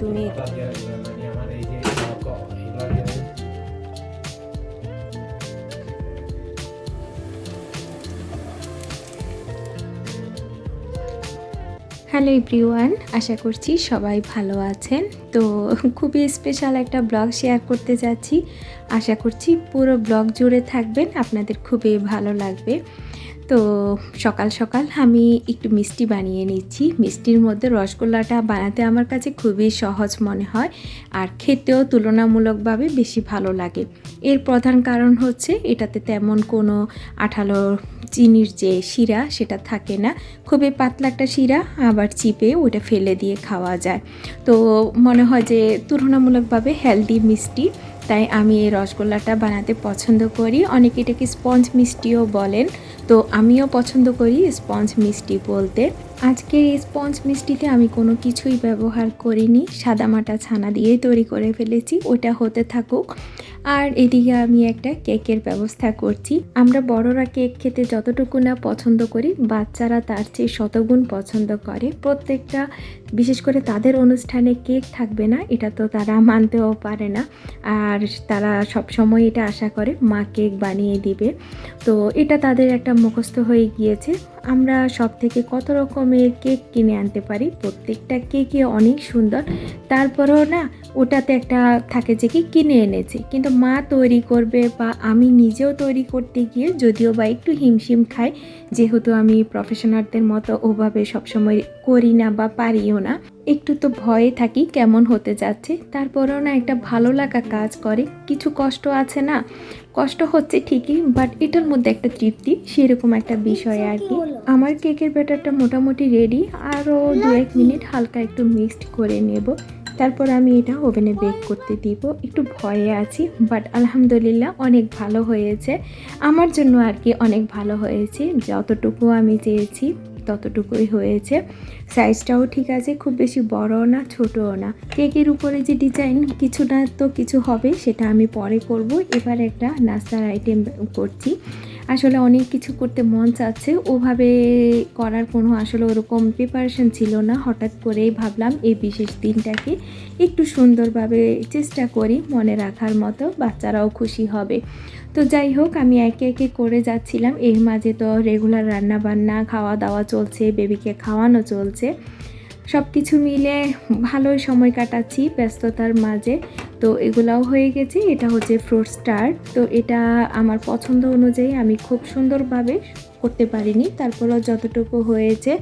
তুমি rokok ini latihan. Hello everyone আশা করছি সবাই ভালো আছেন। তো খুবই স্পেশাল একটা ব্লগ শেয়ার করতে যাচ্ছি। আশা করছি পুরো ব্লগ জুড়ে থাকবেন, আপনাদের খুবই ভালো লাগবে। তো সকাল সকাল আমি একটু মিষ্টি বানিয়ে নিচ্ছি। মিষ্টির মধ্যে রসগোল্লাটা বানাতে আমার কাছে খুবই সহজ মনে হয় আর খেতেও তুলনামূলকভাবে বেশি ভালো লাগে। এর প্রধান কারণ হচ্ছে এটাতে তেমন কোনো আঠালো চিনির যে শিরা সেটা থাকে না। খুবই পাতলা একটা শিরা, আবার চিপে ওটা ফেলে দিয়ে খাওয়া যায়। তো মনে হয় যে তুলনামূলকভাবে হেলদি মিষ্টি। তাই আমি এই রসগোল্লাটা বানাতে পছন্দ করি। অনেকে এটাকে স্পঞ্জ মিষ্টিও বলেন। তো আমিও পছন্দ করি স্পঞ্জ মিষ্টি বলতে। আজকের এই স্পঞ্জ মিষ্টিতে আমি কোনো কিছুই ব্যবহার করিনি। সাদামাটা ছানা দিয়েই তৈরি করে ফেলেছি, ওটা হতে থাকুক। আর এদিকে আমি একটা কেকের ব্যবস্থা করছি। আমরা বড়রা কেক খেতে যতটুকু না পছন্দ করি, বাচ্চারা তার চেয়ে শতগুণ পছন্দ করে। প্রত্যেকটা বিশেষ করে তাদের অনুষ্ঠানে কেক থাকবে না, এটা তো তারা মানতেও পারে না। আর তারা সব সময় এটা আশা করে, মা কেক বানিয়ে দিবে। তো এটা তাদের একটা মুখস্থ হয়ে গিয়েছে। আমরা সব থেকে কত রকমের কেক কিনে আনতে পারি? প্রত্যেকটা কেকই অনেক সুন্দর। তারপরেও না, ওটাতে একটা থাকে যে কি কিনে এনেছে। কিন্তু মা তৈরি করবে বা আমি নিজেও তৈরি করতে গিয়ে যদিও বা একটু হিমশিম খাই যেহেতু আমি প্রফেশনালদের মতো ওভাবে সবসময় করি না বা পারিও না, একটু তো ভয়ে থাকি কেমন হতে যাচ্ছে। তারপরেও না একটা ভালো লাগা কাজ করে, কিছু কষ্ট আছে না। কষ্ট হচ্ছে ঠিকই বাট এটার মধ্যে একটা তৃপ্তি, সেরকম একটা বিষয় আর কি। আমার কেকের ব্যাটারটা মোটামুটি রেডি আরও দু এক মিনিট হালকা একটু মিক্সড করে নেব। তারপর আমি এটা ওভেনে বেক করতে দিব। একটু ভয়ে আছি বাট আলহামদুলিল্লাহ অনেক ভালো হয়েছে। আমার জন্য আর কি অনেক ভালো হয়েছে, যতটুকু আমি চেয়েছি। ততটুকুই হয়েছে। সাইজটাও ঠিক আছে, খুব বেশি বড়ও না, ছোটও না। কেকের উপরে যে ডিজাইন কিছু না তো কিছু হবে, সেটা আমি পরে করব। এবার একটা নাস্তার আইটেম করছি। আসলে অনেক কিছু করতে মন চাচ্ছে। ওভাবে করার কোনো আসলে ওরকম প্রিপারেশন ছিল না। হঠাৎ করেই ভাবলাম এই বিশেষ দিনটাকে একটু সুন্দরভাবে চেষ্টা করি মনে রাখার মতো, বাচ্চারাও খুশি হবে। তো যাই হোক, আমি একে একে করে যাচ্ছিলাম। এর মাঝে তো রেগুলার রান্না বান্না খাওয়া দাওয়া চলছে বেবিকে খাওয়ানো চলছে। সব কিছু মিলে ভালোই সময় কাটাচ্ছি ব্যস্ততার মাঝে। তো এগুলাও হয়ে গেছে, এটা হচ্ছে ফ্রুট স্টার তো এটা আমার পছন্দ অনুযায়ী আমি খুব সুন্দরভাবে করতে পারিনি। তারপরেও যতটুকু হয়েছে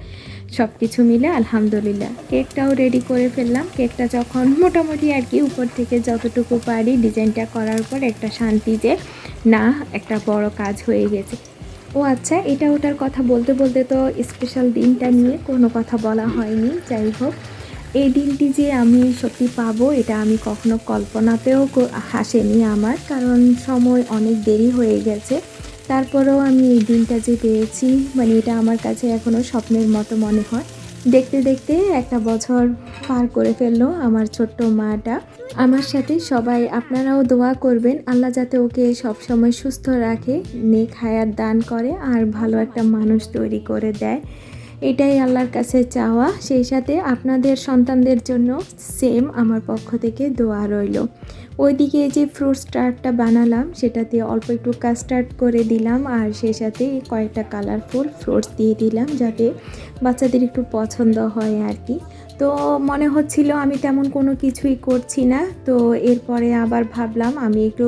সব কিছু মিলে আলহামদুলিল্লাহ। কেকটাও রেডি করে ফেললাম। কেকটা যখন মোটামুটি আর কি উপর থেকে যতটুকু পারি ডিজাইনটা করার পর একটা শান্তি যে, না, একটা বড় কাজ হয়ে গেছে। ও আচ্ছা এটা ওটার কথা বলতে বলতে তো স্পেশাল দিনটা নিয়ে কোনো কথা বলা হয়নি, যাই হোক। এই দিনটি যে আমি সত্যি পাবো, এটা আমি কখনো কল্পনাতেও হাসেনি আমার, কারণ সময় অনেক দেরি হয়ে গেছে। তারপরেও আমি এই দিনটা যে পেয়েছি মানে এটা আমার কাছে এখনও স্বপ্নের মতো মনে হয়। দেখতে দেখতে একটা বছর পার করে ফেলল আমার ছোট্ট মাটা। আমার সাথে সবাই আপনারাও দোয়া করবেন, আল্লাহ যাতে ওকে সবসময় সুস্থ রাখে, নেক হায়াত দান করে আর ভালো একটা মানুষ তৈরি করে দেয়। এটাই আল্লাহর কাছে চাওয়া। সেই সাথে আপনাদের সন্তানদের জন্য সেম আমার পক্ষ থেকে দোয়া রইল। ওইদিকে যে ফ্রুট স্টার্টটা বানালাম, সেটাতে অল্প একটু কাস্টার্ড করে দিলাম আর সেই সাথে কয়েকটা কালারফুল ফ্রুটস দিয়ে দিলাম যাতে বাচ্চাদের একটু পছন্দ হয় আর কি। তো মনে হচ্ছিল আমি তেমন কোনো কিছুই করছি না, তো এরপরে আবার ভাবলাম আমি একটু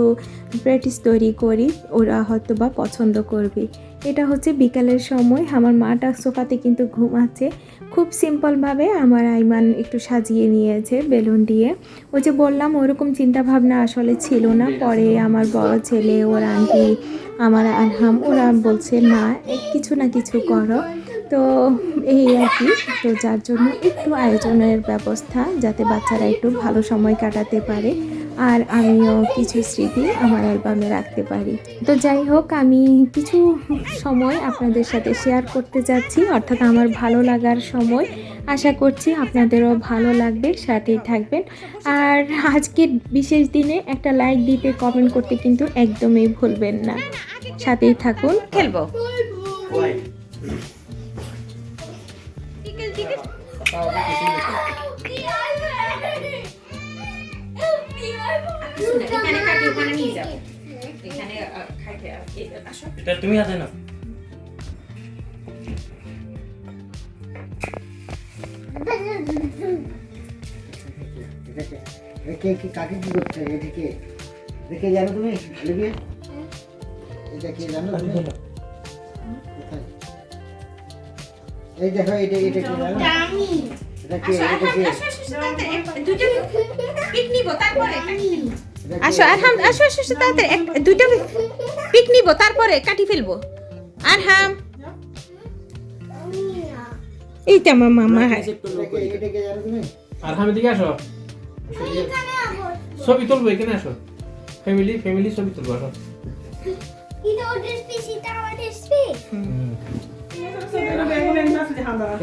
প্র্যাকটিস তৈরি করি, ওরা হয়তো বা পছন্দ করবে। এটা হচ্ছে বিকালের সময়। আমার মাটা সোফাতে কিন্তু ঘুমাচ্ছে খুব সিম্পলভাবে আমার আইমান একটু সাজিয়ে নিয়েছে বেলুন দিয়ে। ওই যে বললাম, ওরকম চিন্তা ভাবনা আসলে ছিল না। পরে আমার বড় ছেলে, ওর আন্টি, আমার আলহাম ওরা বলছে এ কিছু না কিছু করো। তো এই আর কি। তো যার জন্য একটু আয়োজনের ব্যবস্থা যাতে বাচ্চারা একটু ভালো সময় কাটাতে পারে। আর আমিও কিছু স্মৃতি আমার অ্যালবামে রাখতে পারি। তো যাই হোক আমি কিছু সময় আপনাদের সাথে শেয়ার করতে যাচ্ছি। অর্থাৎ আমার ভালো লাগার সময়। আশা করছি আপনাদেরও ভালো লাগবে সাথেই থাকবেন। আর আজকের বিশেষ দিনে একটা লাইক দিতে কমেন্ট করতে কিন্তু একদমই ভুলবেন না। সাথেই থাকুন। খেলব। এখানে কাটি ওখানে নিয়ে যাও। এখানে খাইতে আসো এটা তুমি আছে নাও। রেখে কি কাকে কি করছে? এদিকে রেখে জানো তুমি লেগে এটা কে জানো এই দেখো এটা এটা কে জানো। আসো আর হাম আসো আসো আসো তাড়াতাড়ি এক দুইটা পিক নিব তারপরে কাটি ফেলব। আর হাম এইটা আমার মামা আর আমি দিকে আসো ছবি তুলবো এখানে আসো। ফ্যামিলি ফ্যামিলি ছবি তুলবো আসো।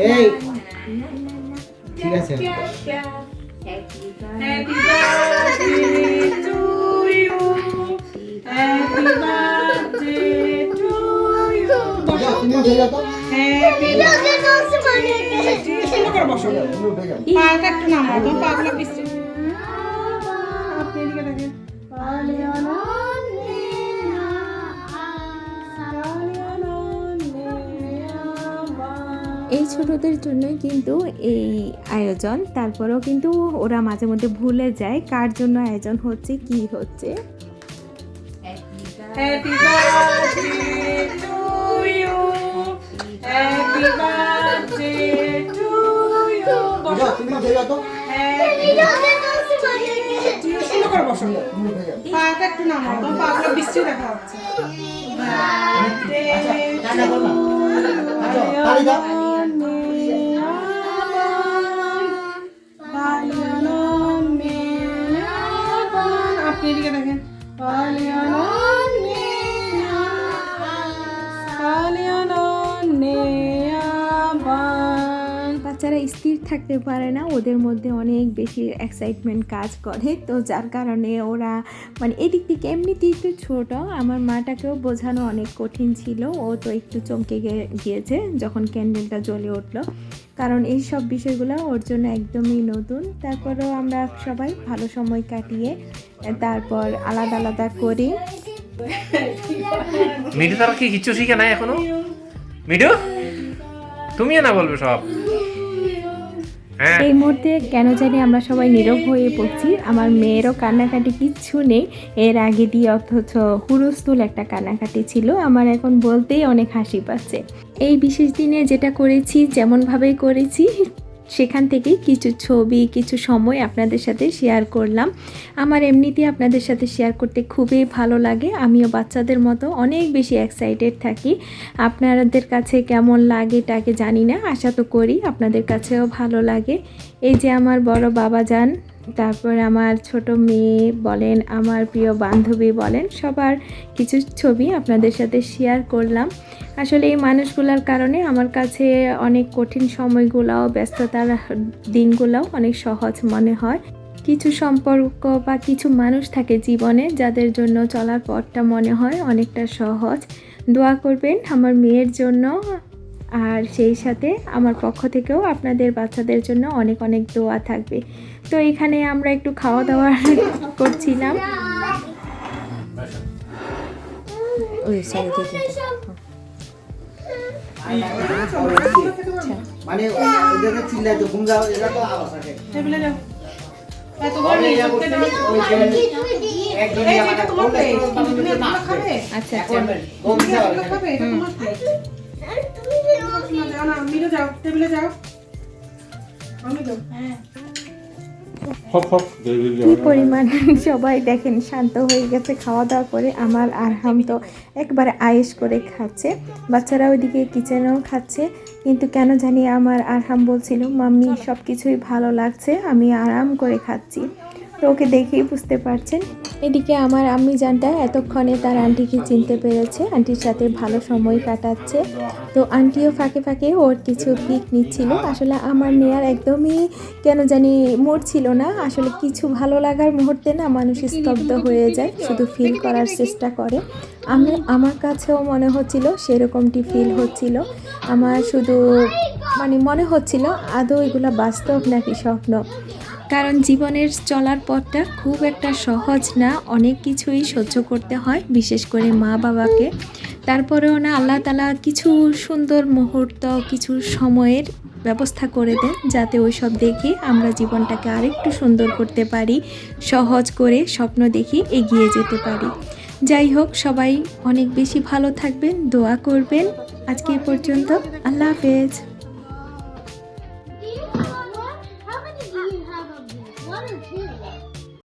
এই আছে। যাও, তুমি উঠে যাও তো Itu order space semuanya. তুমি উঠে যাও পাটা একটু নামাও তোমার পাগুলো পিছনে আপনি এদিকে দেখেন এই ছোটদের জন্যই কিন্তু এই আয়োজন তারপরেও কিন্তু ওরা মাঝে মধ্যে ভুলে যায় কার জন্য আয়োজন হচ্ছে কি হচ্ছে তুমি যাও তো সুন্দর করে বসো পাটা একটু নামাও পাগুলো দেখা যাচ্ছে আচ্ছা থাকতে পারে না, ওদের মধ্যে অনেক বেশি এক্সাইটমেন্ট কাজ করে। তো যার কারণে ওরা মানে এদিক থেকে এমনিতেই একটু ছোট, আমার মাটাকেও বোঝানো অনেক কঠিন ছিল। ও তো একটু চমকে গিয়েছে যখন ক্যান্ডেলটা জ্বলে উঠল। কারণ এই সব বিষয়গুলো ওর জন্য একদমই নতুন। তারপরেও আমরা সবাই ভালো সময় কাটিয়ে, তারপর আলাদা আলাদা করি। মিঠু, তার কি কিচ্ছু শিখে নাই এখনও? মিঠু, তুমিও না বলবে সব। এই মুহূর্তে কেন জানি আমরা সবাই নীরব হয়ে পড়ছি। আমার মেয়েরও কান্নাকাটি কিচ্ছু নেই। এর আগে দিয়ে অথচ হুরুস্তুল একটা কান্নাকাটি ছিল। আমার এখন বলতেই অনেক হাসি পাচ্ছে। এই বিশেষ দিনে যেটা করেছি, যেমনভাবেই করেছি সেখান থেকে কিছু ছবি, কিছু সময় আপনাদের সাথে শেয়ার করলাম। আমার এমনিতেই আপনাদের সাথে শেয়ার করতে খুবই ভালো লাগে। আমিও বাচ্চাদের মতো অনেক বেশি এক্সাইটেড থাকি। আপনাদের কাছে কেমন লাগে তাকে জানি না। আশা তো করি আপনাদের কাছেও ভালো লাগে। এই যে আমার বড় বাবা যান তারপর আমার ছোট মেয়ে বলেন, আমার প্রিয় বান্ধবী বলেন, সবার কিছু ছবি আপনাদের সাথে শেয়ার করলাম। আসলে এই মানুষগুলোর কারণে আমার কাছে অনেক কঠিন সময়গুলোও, ব্যস্ততার দিনগুলোও অনেক সহজ মনে হয়। কিছু সম্পর্ক বা কিছু মানুষ থাকে জীবনে যাদের জন্য চলার পথটা মনে হয় অনেকটা সহজ। দোয়া করবেন আমার মেয়ের জন্য। আর সেই সাথে আমার পক্ষ থেকেও আপনাদের বাচ্চাদের জন্য অনেক অনেক দোয়া থাকবে। তো এখানে আমরা একটু খাওয়া দাওয়া করছিলাম মানে খাবে? আচ্ছা যাও না যাও টেবিলে যাও। আমি তো। হ্যাঁ। কি পরিমাণ? সবাই দেখেন শান্ত হয়ে গেছে খাওয়া দাওয়া করে আমার আরহাম তো একবারে আয়েস করে খাচ্ছে। বাচ্চারা ওইদিকে কিচেনেও খাচ্ছে কিন্তু কেন জানি আমার আরহাম বলছিল মাম্মি সব কিছুই ভালো লাগছে আমি আরাম করে খাচ্ছি। তো ওকে দেখেই বুঝতে পারছেন। এদিকে আমার আম্মি জানটা এতক্ষণে তার আন্টিকে চিনতে পেরেছে। আন্টির সাথে ভালো সময় কাটাচ্ছে। তো আন্টিও ফাঁকে ফাঁকে ওর কিছু পিক নিচ্ছিল। আসলে আমার নেয়ার একদমই কেন জানি মোড ছিল না। আসলে কিছু ভালো লাগার মুহূর্তে না মানুষ স্তব্ধ হয়ে যায়, শুধু ফিল করার চেষ্টা করে। আমি, আমার কাছেও মনে হচ্ছিল সেরকমটি ফিল হচ্ছিল। আমার শুধু মানে মনে হচ্ছিল, আদৌ এগুলো বাস্তব নাকি স্বপ্ন? কারণ জীবনের চলার পথটা খুব একটা সহজ না, অনেক কিছুই সহ্য করতে হয়, বিশেষ করে মা বাবাকে। তারপরেও না, আল্লাহ তালা কিছু সুন্দর মুহূর্ত, কিছু সময়ের ব্যবস্থা করে দেন, যাতে ওই সব দেখে আমরা জীবনটাকে আরেকটু সুন্দর করতে পারি, সহজ করে স্বপ্ন দেখে এগিয়ে যেতে পারি। যাই হোক, সবাই অনেক বেশি ভালো থাকবেন, দোয়া করবেন। আজকে পর্যন্ত, আল্লাহ হাফেজ।